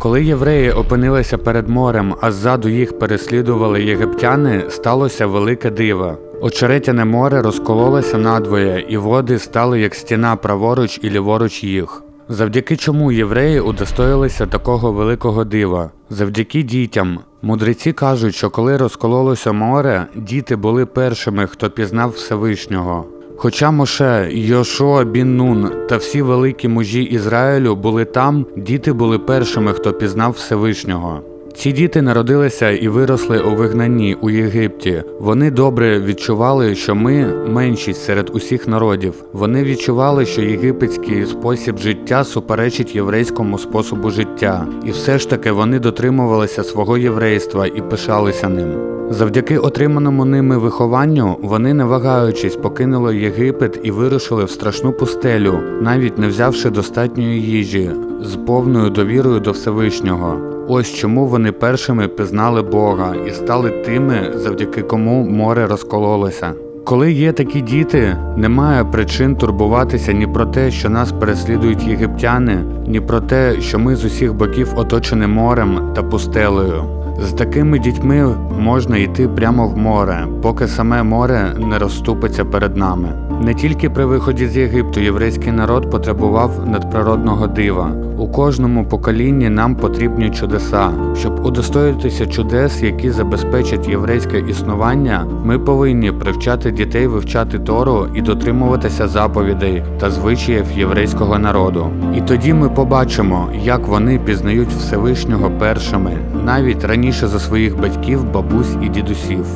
Коли євреї опинилися перед морем, а ззаду їх переслідували єгиптяни, сталося велике диво. Очеретяне море розкололося надвоє, і води стали як стіна праворуч і ліворуч їх. Завдяки чому євреї удостоїлися такого великого дива? Завдяки дітям. Мудреці кажуть, що коли розкололося море, діти були першими, хто пізнав Всевишнього. Хоча Моше, Йошуа бін Нун та всі великі мужі Ізраїлю були там, діти були першими, хто пізнав Всевишнього. Ці діти народилися і виросли у вигнанні у Єгипті. Вони добре відчували, що ми меншість серед усіх народів. Вони відчували, що єгипетський спосіб життя суперечить єврейському способу життя, і все ж таки вони дотримувалися свого єврейства і пишалися ним. Завдяки отриманому ними вихованню вони, не вагаючись, покинули Єгипет і вирушили в страшну пустелю, навіть не взявши достатньої їжі, з повною довірою до Всевишнього. Ось чому вони першими пізнали Бога і стали тими, завдяки кому море розкололося. Коли є такі діти, немає причин турбуватися ні про те, що нас переслідують єгиптяни, ні про те, що ми з усіх боків оточені морем та пустелею. З такими дітьми можна йти прямо в море, поки саме море не розступиться перед нами. Не тільки при виході з Єгипту єврейський народ потребував надприродного дива. У кожному поколінні нам потрібні чудеса. Щоб удостоїтися чудес, які забезпечать єврейське існування, ми повинні привчати дітей вивчати Тору і дотримуватися заповідей та звичаїв єврейського народу. І тоді ми побачимо, як вони пізнають Всевишнього першими, навіть раніше за своїх батьків, бабусь і дідусів.